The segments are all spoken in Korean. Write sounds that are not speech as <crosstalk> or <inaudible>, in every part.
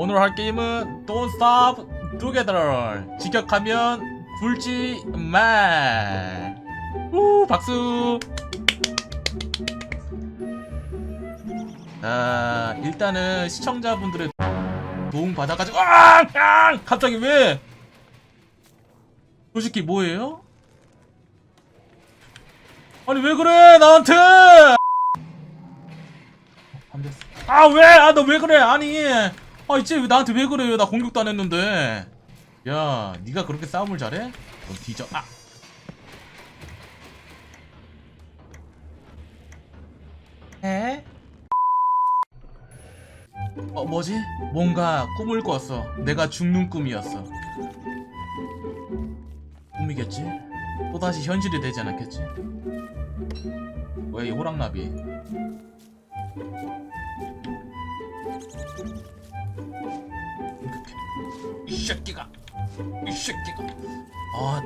오늘 할 게임은 Don't Stop Together 직격하면 굴지 말. 우 박수. 자 일단은 시청자분들의 도움 받아가지고 아! 아! 갑자기 왜? 솔직히 뭐예요? 아니 왜 그래 나한테? 안 됐어. 아 왜? 아 너 왜 그래? 아니 아 이제 왜 나한테 왜 그래요? 나 공격도 안 했는데. 야 네가 그렇게 싸움을 잘해? 넌 뒤져. 아. 에? 어 뭐지? 뭔가 꿈을 꿨어. 내가 죽는 꿈이었어. 꿈이겠지? 또다시 현실이 되지 않았겠지? 왜 이 호랑나비? 이 새끼가 이 새끼가. 아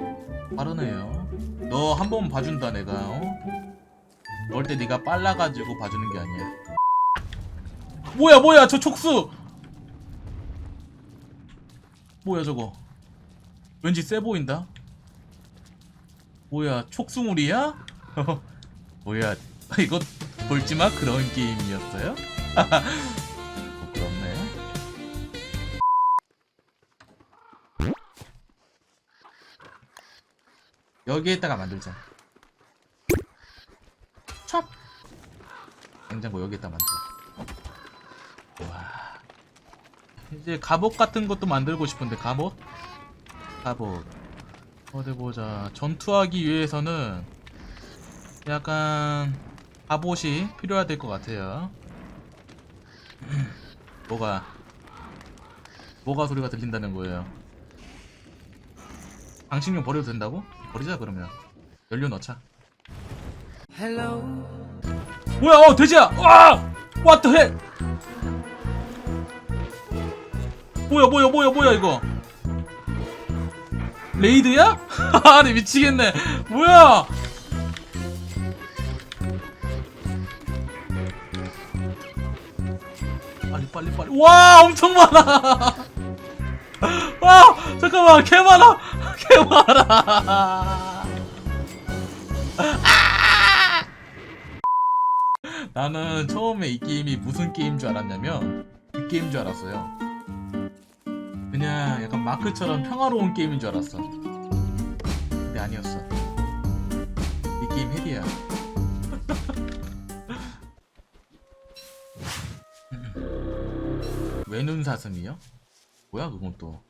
빠르네요. 너 한 번 봐준다 내가 어? 넣을 때 네가 빨라가지고 봐주는 게 아니야. 뭐야 뭐야 저 촉수! 뭐야 저거? 왠지 세 보인다? 뭐야 촉수물이야? <laughs> 뭐야 이거 볼지마? 그런 게임이었어요? <laughs> 여기에다가 만들자. 찹 냉장고 여기에다 만들어. 와. 이제 갑옷 같은 것도 만들고 싶은데 갑옷? 갑옷. 어디 보자. 전투하기 위해서는 약간 갑옷이 필요해야 될 것 같아요. <clears throat> 뭐가? 뭐가 소리가 들린다는 거예요 방식용 버려도 된다고? 버리자 그러면. 연료 넣자. Hello. 뭐야 어 돼지야! 와! What the hell? 뭐야 뭐야 뭐야 뭐야 이거? 레이드야? <laughs> 아니 미치겠네. 뭐야? 빨리 빨리 빨리. 와 엄청 많아. 와 <laughs> 잠깐만 개 많아 개 <laughs> 많아 나는 처음에 이 게임이 무슨 게임인 줄 알았냐면 이 게임인 줄 알았어요. 그냥 약간 마크처럼 평화로운 게임인 줄 알았어. 근데 아니었어. 이 게임 헬이야. <laughs> 외눈 사슴이요? 뭐야 그건 또?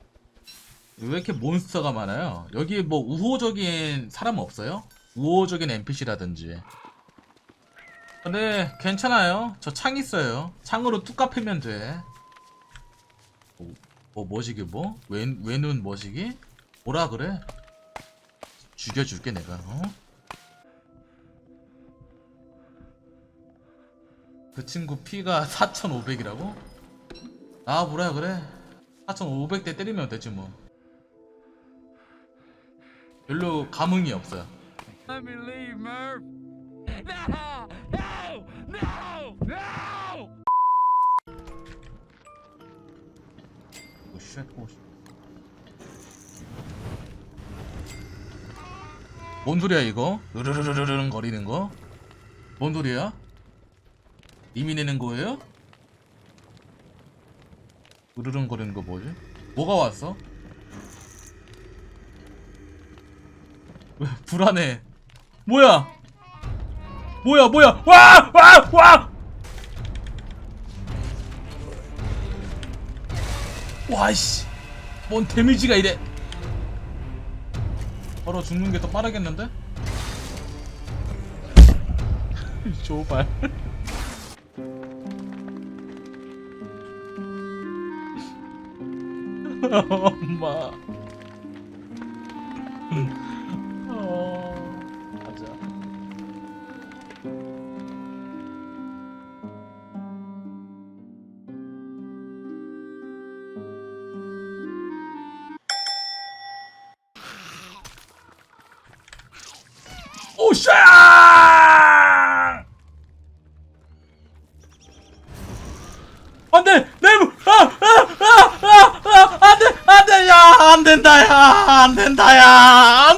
왜 이렇게 몬스터가 많아요? 여기 뭐 우호적인 사람 없어요? 우호적인 NPC라든지 네, 괜찮아요. 저 창 있어요. 창으로 뚝 갚으면 돼. 뭐, 뭐 뭐시기 뭐? 왜, 왜눈 뭐시기? 뭐라 그래? 죽여줄게 내가, 어? 그 친구 피가 4,500이라고? 아, 뭐라 그래? 4,500대 때리면 되지 뭐. 별로 감흥이 없어요. Let me leave, Murph. No! No! No! No! 오, 쉣, 오, 쉣. 뭔 소리야 이거? 으르르르르르 거리는 거? 뭔 소리야? 이미 내는 거예요? 으르릉 거리는 거 뭐지? 뭐가 왔어? <laughs> 불안해? 뭐야? 뭐야 뭐야? 와! 와! 와! 와이씨 뭔 데미지가 이래 바로 죽는 게 더 빠르겠는데? <laughs> 조발 <laughs> 엄마 어... 가자 오샤! 안돼! 내 무! 아! 아! 아! 된다 야 안 된다 야아